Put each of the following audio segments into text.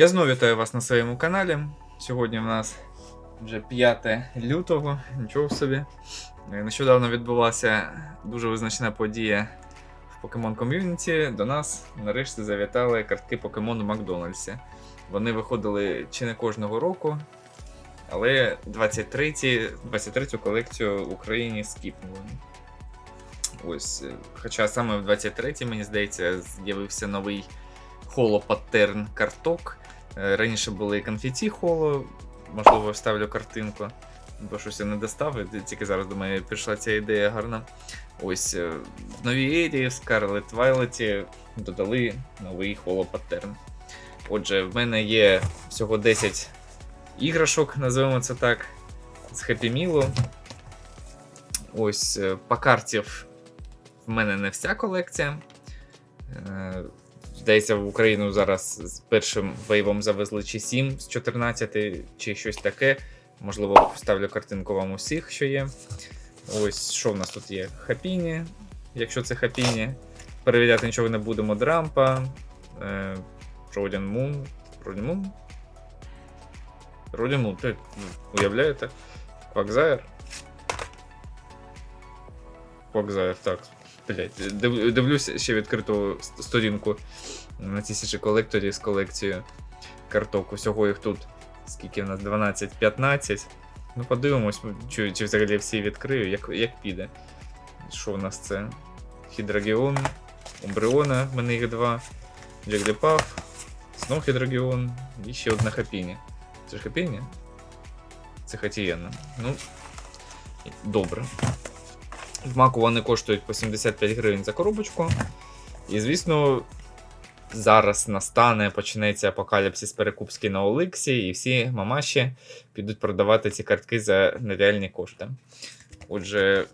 Я знову вітаю вас на своєму каналі. Сьогодні в нас вже 5 лютого, нічого собі. Е, Нещодавно відбулася дуже визначна подія в Pokemon Community. До нас нарешті завітали картки Pokemon у Макдональдсі. Вони виходили чи не кожного року, але 23 23-ю колекцію в Україні скіпнули. Ось, е, хоча саме в 23-й, мені здається, з'явився новий холо-паттерн карток. Е, Раніше були і конфеті холо, можливо, вставлю картинку, бо щось я не достав, і тільки зараз думаю, прийшла ця ідея гарна. Ось е, в новій ері в Scarlet Violet додали новий холо-паттерн. Отже, в мене є всього 10 іграшок, називаємо це так, з Meal. Ось е, по карті в в мене не вся колекція. Здається, в Україну зараз з першим вейвом завезли чи 7 з 14, чи щось таке. Можливо, вставлю картинку вам усіх, що є. Ось що в нас тут є? Хапіні, якщо це хапіні. Перевіряти нічого не будемо. Дрампа, е, Родін Мун. Родін Мун? Родін Мун, ти уявляєте? Квакзайр. Квакзайр, так. Блять, дивлюся ще відкриту сторінку на TCG колекторі з колекцією карток. Усього їх тут. Скільки в нас? 12-15. Ну, подивимось, чи, чи взагалі всі відкрию, як, як піде. Що в нас це? Хідрагіон, Умбреона, в мене їх два. Джегліпаф, знов Хідрагіон і ще одна хапіні. Це ж хапіні? Це хатієнна. Ну, добре. В маку вони коштують по 75 гривень за коробочку. І, звісно, зараз настане, почнеться апокаліпсис перекупський на Оликсі, і всі мамаші підуть продавати ці картки за нереальні кошти. Отже,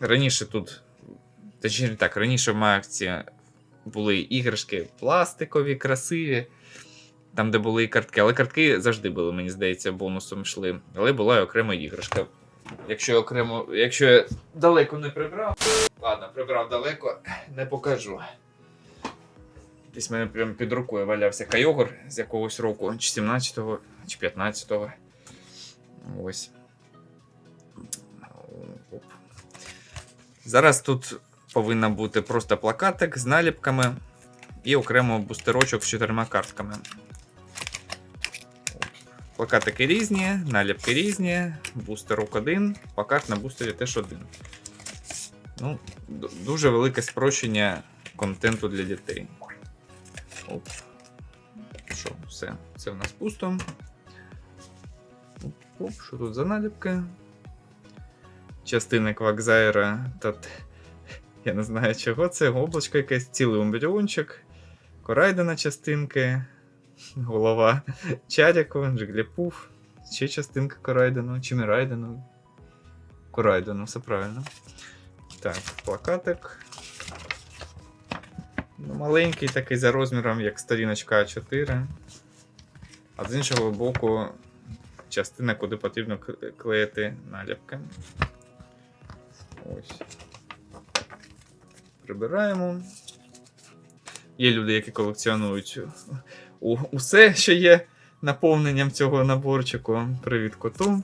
раніше тут, точніше так, раніше в Макці були іграшки пластикові, красиві. Там, де були і картки, але картки завжди були, мені здається, бонусом йшли. Але була і окрема іграшка. Якщо окремо, якщо я далеко не прибрав. Ладно, прибрав далеко, не покажу. Десь в мене прямо під рукою валявся Кайогор з якогось року, чи 17-го, чи 15-го. Ось. Оп. Зараз тут повинна бути просто плакатик з наліпками і окремо бустерочок з чотирма картками. Плакатики різні, наліпки різні, бустерок один, плакат на бустері теж один. Ну, дуже велике спрощення контенту для дітей. Оп. Що, все, це в нас пусто. Оп, оп, що тут за наліпки? Частини квакзайра та. Я не знаю чого це. Облачко якесь, цілий умбріончик, Корайдена частинки, голова Чаріку, Джигліпуф, ще частинка Корайдену, чи Мірайдену. Корайдену, все правильно. Так, плакатик. Ну, маленький такий за розміром, як сторіночка А4. А з іншого боку, частина, куди потрібно клеїти наліпки. Ось. Прибираємо. Є люди, які колекціонують усе, що є наповненням цього наборчику. Привіт коту.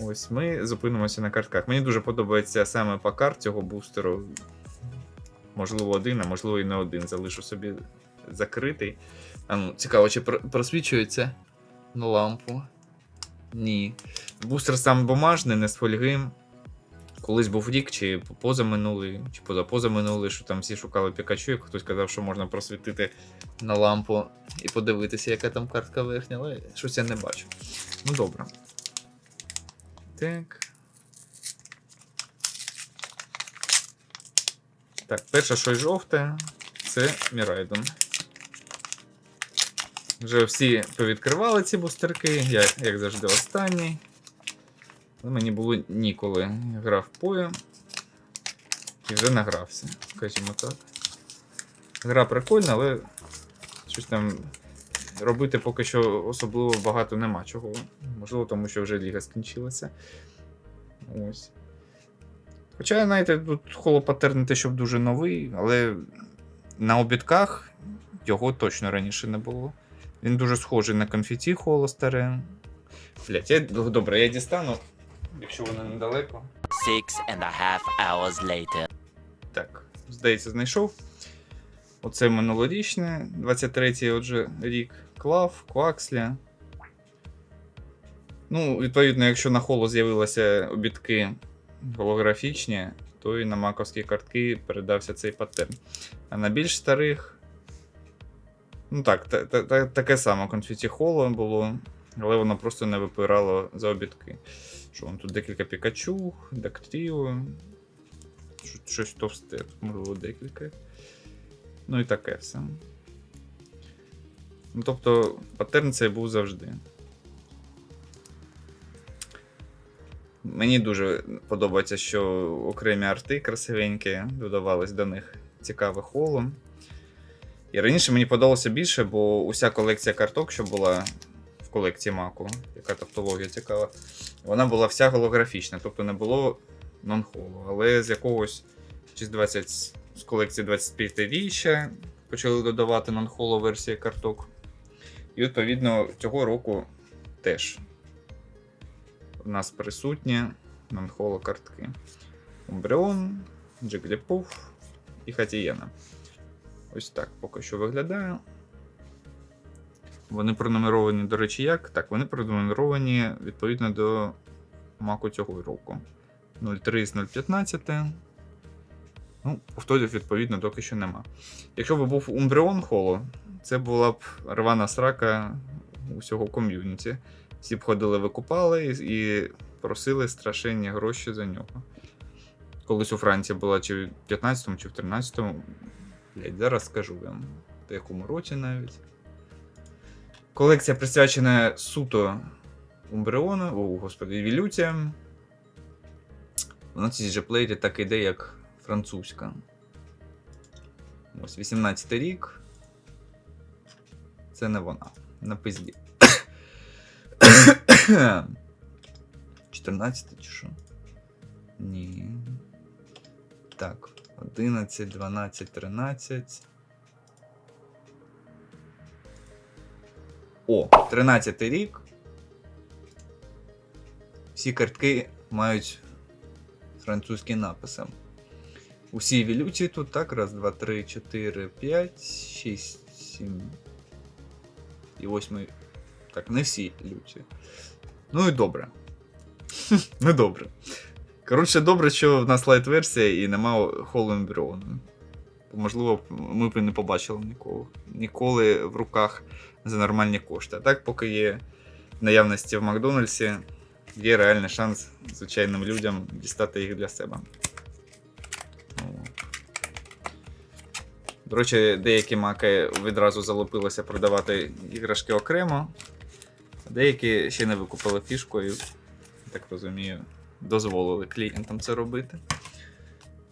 Ось ми зупинимося на картках. Мені дуже подобається саме по карт цього бустеру. Можливо, один, а можливо і не один. Залишу собі закритий. А ну, цікаво, чи просвічується на лампу. Ні. Бустер сам бумажний, не з фольги. Колись був рік, чи позаминулий, чи позапозаминулий, що там всі шукали Пікачу, як хтось казав, що можна просвітити на лампу і подивитися, яка там картка верхня, але щось я не бачу. Ну добре. Так. Так, перше, що й жовте, це Мірайдон. Вже всі повідкривали ці бустерки, я, як завжди, останній. Але мені було ніколи. Я грав пою і вже награвся, скажімо так. Гра прикольна, але щось там робити поки що особливо багато нема чого. Можливо, тому що вже ліга скінчилася. Ось. Хоча, знаєте, тут холопатер не те, щоб дуже новий, але на обідках його точно раніше не було. Він дуже схожий на конфеті холо старе. Блять, я добре, я дістану, якщо воно недалеко. Six and a half hours later. Так, здається, знайшов. Оце минулорічне, 23-й отже рік. Клав, Кваксля. Ну, відповідно, якщо на холо з'явилися обідки голографічні, то і на маковські картки передався цей паттерн. А на більш старих. Ну так, та, та, та, таке саме конфеті холо було, але воно просто не випирало за обідки. Що вон тут декілька Пікачу, Дактріо, щось товсте, тут можливо декілька. Ну і таке все. Ну, тобто, паттерн цей був завжди. Мені дуже подобається, що окремі арти красивенькі додавались до них цікаве холо. І раніше мені подобалося більше, бо уся колекція карток, що була в колекції Маку, яка тавтологія цікава, вона була вся голографічна, тобто не було нон-холо. Але з якогось чи з 20 з колекції 25-річчя почали додавати нон-холо версії карток. І відповідно цього року теж у нас присутні нон-холо картки. Умбреон, Джигліпуф і Хатієна. Ось так поки що виглядає. Вони пронумеровані, до речі, як? Так, вони пронумеровані відповідно до маку цього року. 03 з 015. Ну, повторів, відповідно, доки що нема. Якщо б був Умбреон Холо, це була б рвана срака усього ком'юніті. Всі б ходили, викупали і, і просили страшенні гроші за нього. Колись у Франції була чи в 15-му, чи в 13-му. Блять, зараз скажу вам, в якому році навіть. Колекція присвячена суто Умбреону, о, господи, Вілютіям. Вона ці джеплеєрі так іде, як французька. Ось 18 рік. Це не вона. На пизді. 14 чи що? Ні. Так. 11, 12, 13. О, 13 рік. Всі картки мають французький написи. Усі вілюці тут так. Раз, два, три, чотири, п'ять, шість, сім. І восьмий. Так, не всі люці. Ну і добре. ну добре. Коротше, добре, що в нас лайт-версія і нема Холленбріону. Можливо, ми б не побачили ніколи. Ніколи в руках за нормальні кошти. А так, поки є наявності в Макдональдсі, є реальний шанс звичайним людям дістати їх для себе. До речі, деякі маки відразу залупилися продавати іграшки окремо, деякі ще не викупили фішку і, так розумію, дозволили клієнтам це робити.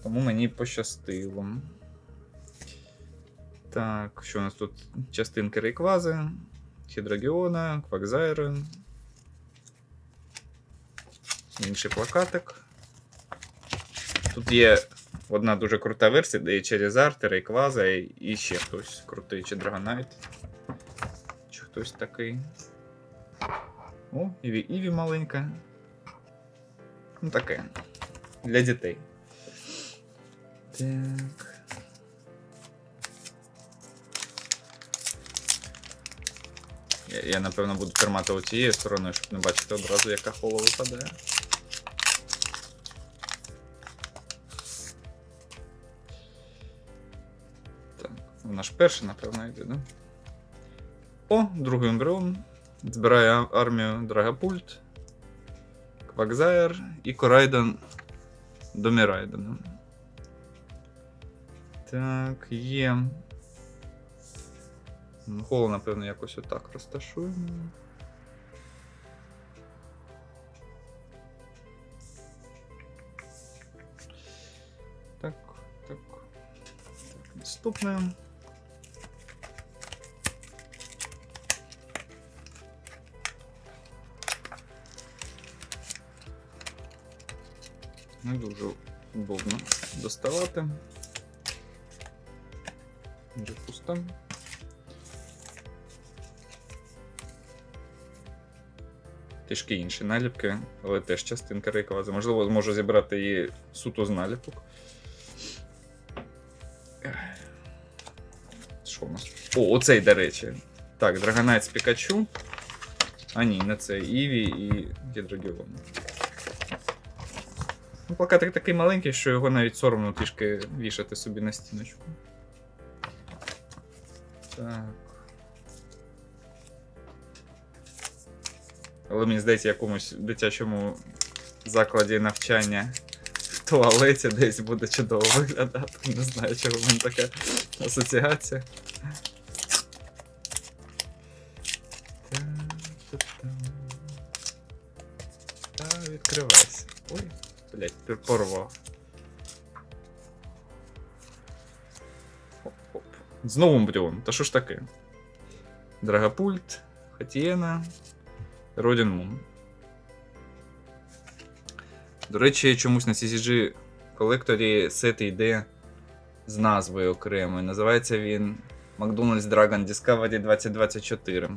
Тому мені пощастило. Так, що у нас тут? Частинки Рейквази, Хідрагіона, Квакзайра. Інший плакатик. Тут є одна дуже крута версія, де є Черезарт, Рейкваза і ще хтось крутий, чи Драгонайт. Чи хтось такий. О, Іві Іві маленька. Ну таке. Для дітей. Так. Я, я напевно буду тримати оцією стороною, щоб не бачити одразу, яка холо випадає. Так, вона ж перша, напевно, йде, да? О, другий ембріон. Збирає армію Драгопульт, Квакзайр і Корайден до Мірайдена. Так, є. Ну, Холо, напевно, якось отак розташуємо. Так, так. Так, наступне. не дуже удобно доставати. Вже пусто. Трішки інші наліпки, але теж частинка рейквази. Можливо, зможу зібрати її суто з наліпок. Що у нас? О, оцей, до речі. Так, Драгонайт з Пікачу. А ні, не це Іві і Гідродіон. Ну, плакатик такий маленький, що його навіть соромно трішки вішати собі на стіночку. Так. Але мені здається, якомусь дитячому закладі навчання в туалеті десь буде чудово виглядати. Не знаю, чого в мене така асоціація. Порвав. Знову Мбріон. Та що ж таке? Драгопульт, Хатієна, Родін Мун. До речі, чомусь на CCG колекторі сет йде з назвою окремою. Називається він McDonald's Dragon Discovery 2024.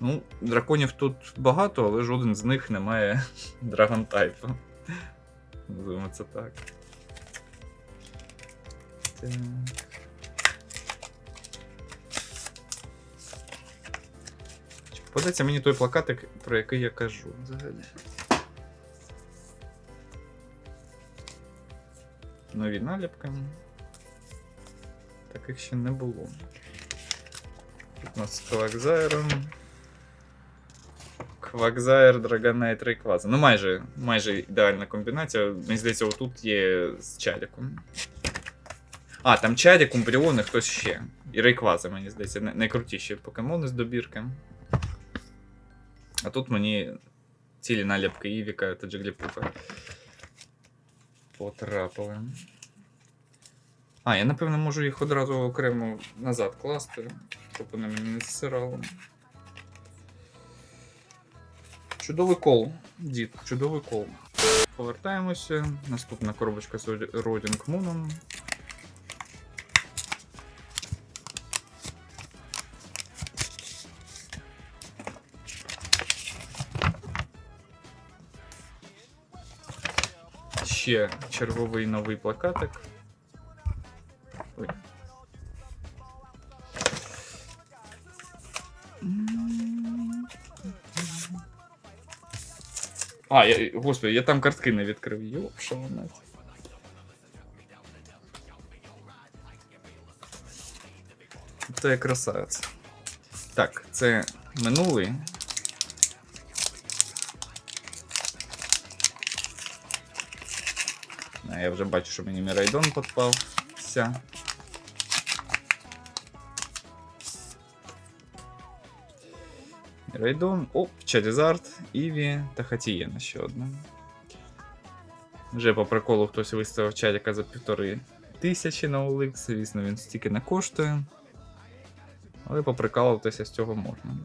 Ну, драконів тут багато, але жоден з них не має Dragon Type. Називаємо це так. Так. Подається мені той плакатик, про який я кажу взагалі. Нові наліпки. Таких ще не було. Тут у нас з Квакзайром. Квакзайр, Драгонайт, Рейкваза. Ну майже, майже ідеальна комбінація. Мені здається, отут є з Чадіком. А, там Чадік, Умбріон і хтось ще. І Рейкваза, мені здається, найкрутіші покемони з добірки. А тут мені цілі наліпки Івіка та Джигліпука потрапили. А, я напевно можу їх одразу окремо назад класти, щоб вони мені не засирали. Чудовий кол, дід, чудовий кол. Повертаємося. Наступна коробочка з Родінг Муном. Ще черговий новий плакатик. А, я, господи, я там картки не відкрив. Йоп, що вона. Це красавець. Так, це минулий. А, я вже бачу, що мені Мірайдон попався. Рейдон, оп, Чадізард, Іві та Хатієна ще одна. Вже по приколу хтось виставив чадіка за півтори тисячі на OLX, звісно, він стільки не коштує. Але поприкалуватися з цього можна.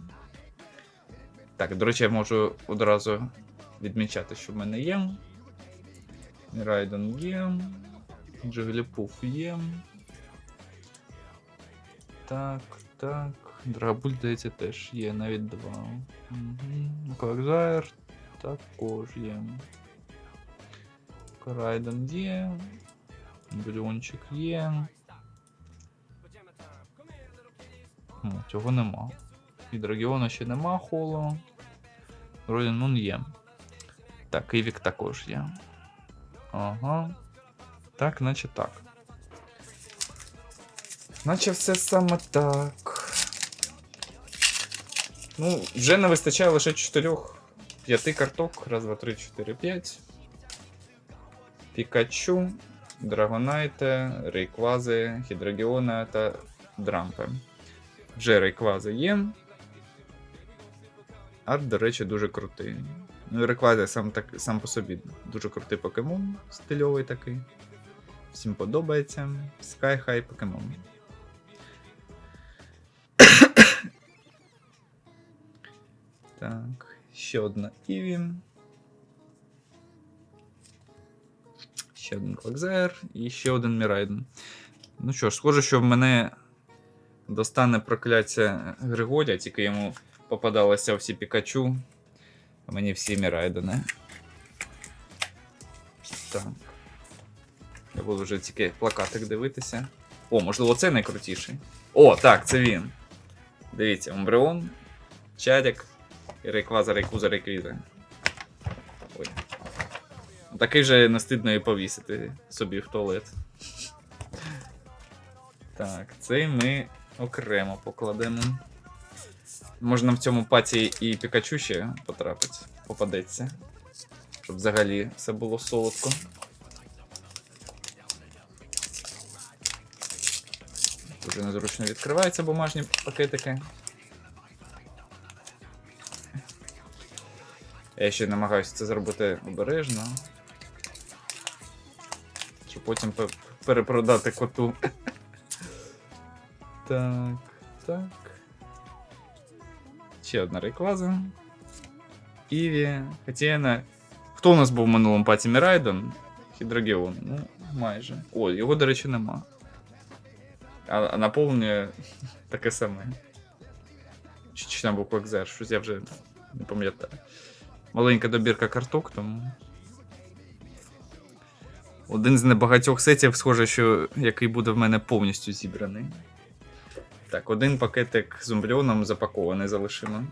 Так, до речі, я можу одразу відмічати, що в мене є. Райден є. Джигліпуф є. Так, так. Драгабуль, здається, теж є, навіть два. Угу. Квакзайр також є. Крайден є. Бульончик є. О, цього нема. Від регіону ще нема холо. Мун є. Так, Івік також є. Ага. Так, наче так. Наче все саме так. Ну, вже не вистачає лише 4 п'яти карток. Раз, два, три, чотири, п'ять. Пікачу, Драгонайте, Рейквази, Хідрагіона та Дрампи. Вже Рейквази є. Арт, до речі, дуже крутий. Ну Рейквази сам, так, сам по собі дуже крутий покемон, стильовий такий. Всім подобається. Sky High покемон. Так, ще одна Іві. Ще один Квакзайр і ще один Мірайден. Ну що ж, схоже, що в мене достане прокляття Григорія, тільки йому попадалося всі Пікачу А мені всі Мірайдени. Так. Я буду вже тільки плакатик дивитися. О, можливо, це найкрутіший. О, так, це він. Дивіться, Умбреон, Чадік, Рейкваза, Рейкуза, Рейквіза. Ой. Такий же не стидно і повісити собі в туалет. Так, цей ми окремо покладемо. Можна в цьому паті і Пікачу ще потрапить, попадеться. Щоб взагалі все було солодко. Дуже незручно відкриваються бумажні пакетики. Я ще намагаюся це зробити обережно. Щоб потім перепродати коту. Так, так. Ще одна рейкваза. Іві, Хатіена. Хто у нас був в минулому паті Мірайден? Хідрогеон. Ну, майже. О, його, до речі, нема. А, наповнює таке саме. Чи, чи там був Квекзер, щось я вже не пам'ятаю. Маленька добірка карток, тому. Один з небагатьох сетів, схоже, що який буде в мене повністю зібраний. Так, один пакетик з умбльоном запакований залишимо.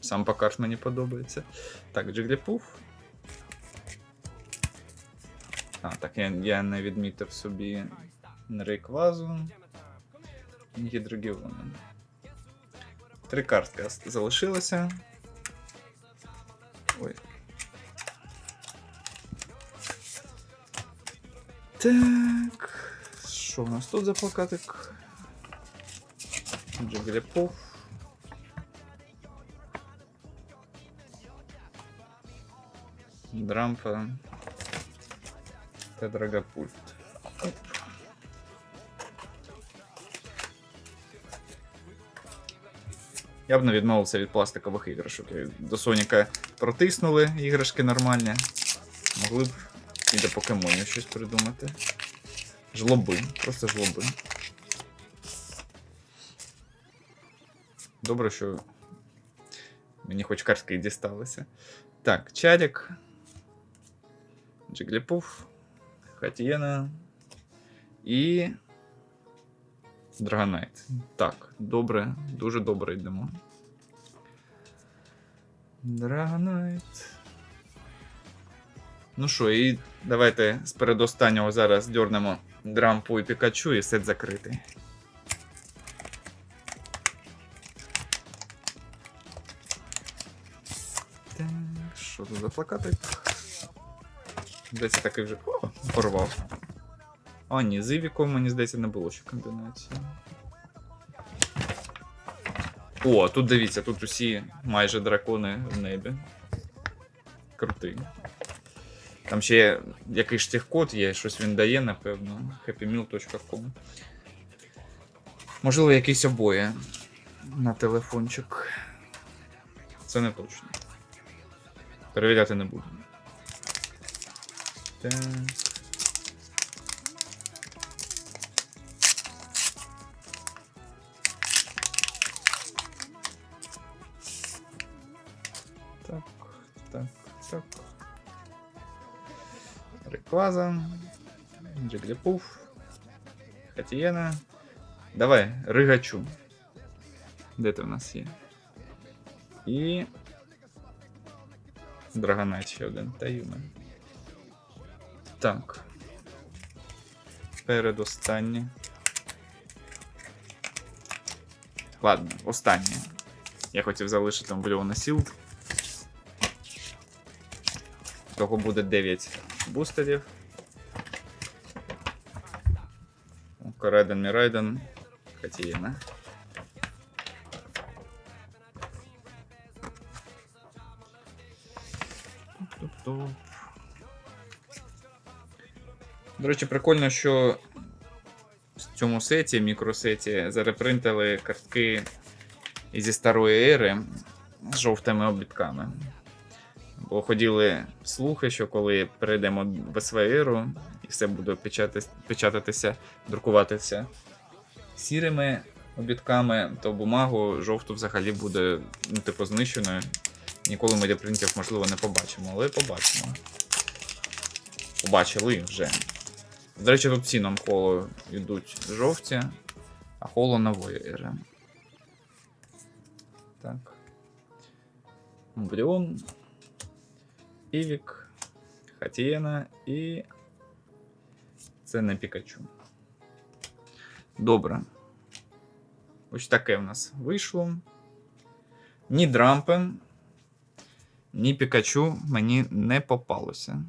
Сам покарт мені подобається. Так, Джигліпуф. А, так, я, я не відмітив собі Рейквазу. Гідрогіону. Три картки ос- залишилося. Ой. Так. Що у нас тут за плакатик? Джигліпуф. Дрампа. Та Я б не відмовився від пластикових іграшок. До Соніка протиснули іграшки нормальні. Могли б і до покемонів щось придумати. Жлоби, просто жлоби. Добре, що мені хоч картки дісталися. Так, Чадік. Джигліпуф. Хатієна. І. Драгонайт. Так, добре, дуже добре йдемо. Драгонайт. Ну що, і давайте з передостаннього зараз дьорнемо дрампу і Пікачу і сет закритий. Так, що тут за плакатик? Здається, такий вже. О, порвав. А, ні, з Івіком, мені здається, не було ще комбінації. О, тут дивіться, тут усі майже дракони в небі. Крутий. Там ще якийсь штрих-код є, щось він дає, напевно. happymeal.com. Можливо, якісь обоє на телефончик. Це не точно. Перевіряти не буду. Так. Так. Рекваза. Джигліпуф. Хатієна. Давай, ригачу. Де ти в нас є? І. Драгонайт ще один. Та юмен. Так. Передостаннє. Ладно, останнє. Я хотів залишити Блювана Сілд. Того буде 9 бустерів. Корайден Мірайден. Туп-туп-туп. До речі, прикольно, що в цьому сеті, мікросеті, зарепринтили картки зі старої ери з жовтими обідками. Бо ходили слухи, що коли перейдемо в СВРу і все буде печати- печататися, друкуватися сірими обідками, то бумагу жовту взагалі буде ну, типу, знищеною. Ніколи ми репринтів, можливо, не побачимо, але побачимо. Побачили вже. До речі, тут всі нам холо йдуть жовті, а холо на воєрі. Так. Бріон, Івік, Хатієна і. Це не Пікачу. Добре. Ось таке в нас вийшло. Ні Дрампен, ні Пікачу мені не попалося.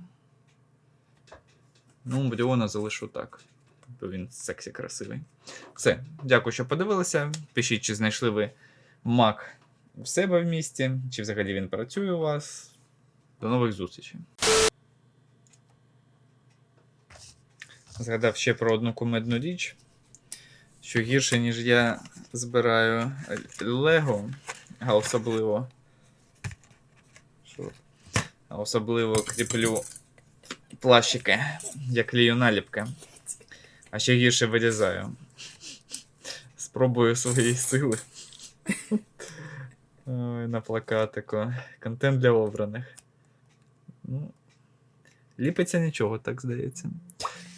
Ну, Бріона залишу так. Бо він сексі красивий. Все, дякую, що подивилися. Пишіть, чи знайшли ви Мак в себе в місті, чи взагалі він працює у вас. До нових зустрічей. Згадав ще про одну кумедну річ, що гірше, ніж я збираю Лего, а особливо. Що? А особливо кріплю плащики, я клею наліпки. А ще гірше вирізаю. Спробую свої сили. Ой, на плакатику. Контент для обраних. Ну, ліпиться нічого, так здається.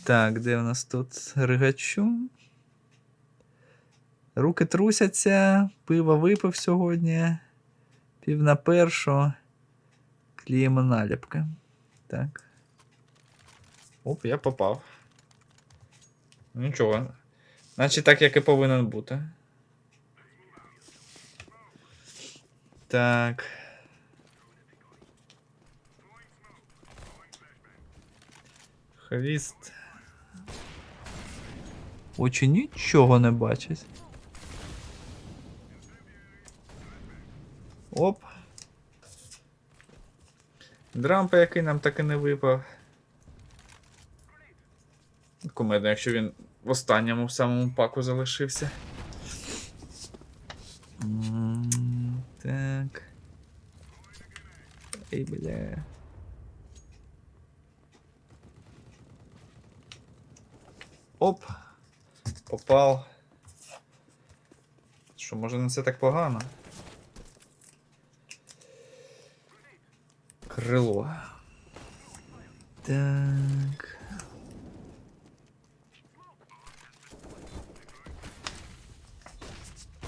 Так, де у нас тут ригачу? Руки трусяться, пиво випив сьогодні. Пів на першу. Кліємо наліпки. Так. Оп, я попав. Нічого. Значить, так, як і повинен бути. Так. Хвіст. Очі нічого не бачать. Оп. Дрампа, який нам так і не випав. Кумедно, якщо він в останньому в самому паку залишився. Так. Ей, бля. Оп. Попав. Що, може не все так погано? Крило. Так.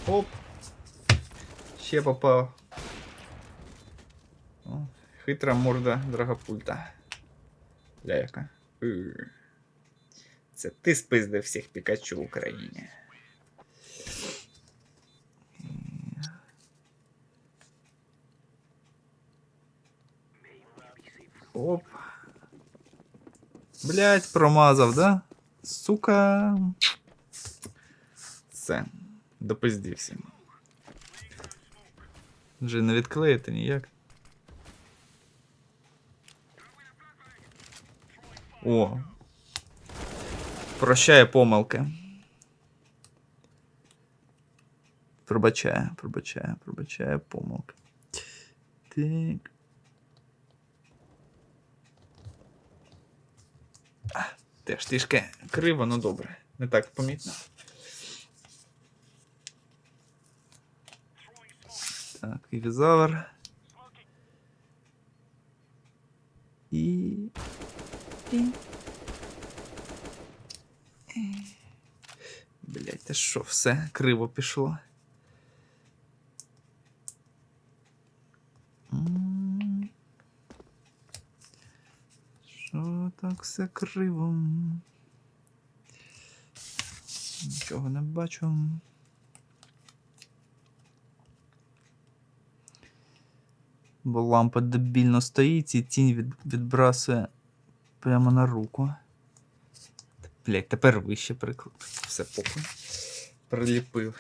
Оп. Ще попав. Хитра морда драгопульта. Ля яка. Е. Це ти спиздив всіх Пікачу в Україні. Оп. Блять, промазав, да? Сука. Все. Допиздівся. Вже не відклеїти ніяк. О. Прощає помилки. Пробачає, пробачає, пробачає помилки. Так. Теж трішки криво, ну добре. Не так помітно. Так. І. І. Блять, що, все криво пішло. Що так все криво? Нічого не бачу. Бо лампа дебільно стоїть і тінь від, відбрасує прямо на руку. Блять, тепер вище приклад. Все похуй. Приліпив.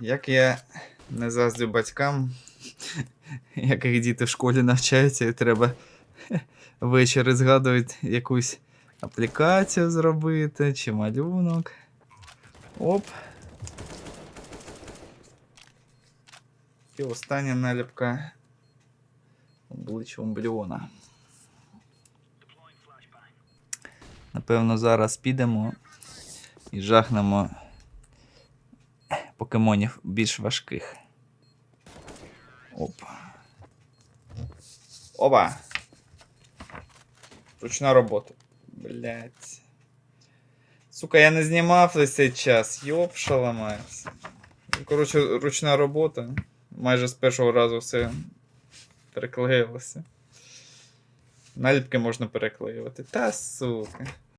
Як я не заздрю батькам, яких діти в школі навчаються, і треба ввечері згадувати якусь аплікацію зробити чи малюнок. Оп. І остання наліпка обличчя Умбліона. Напевно, зараз підемо і жахнемо покемонів більш важких. Опа. Опа. Ручна робота. Блять. Сука, я не знімав весь цей час. Йоп, шаламається. Коротше, ручна робота. Майже з першого разу все переклеїлося. Наліпки можна переклеювати. Та сука.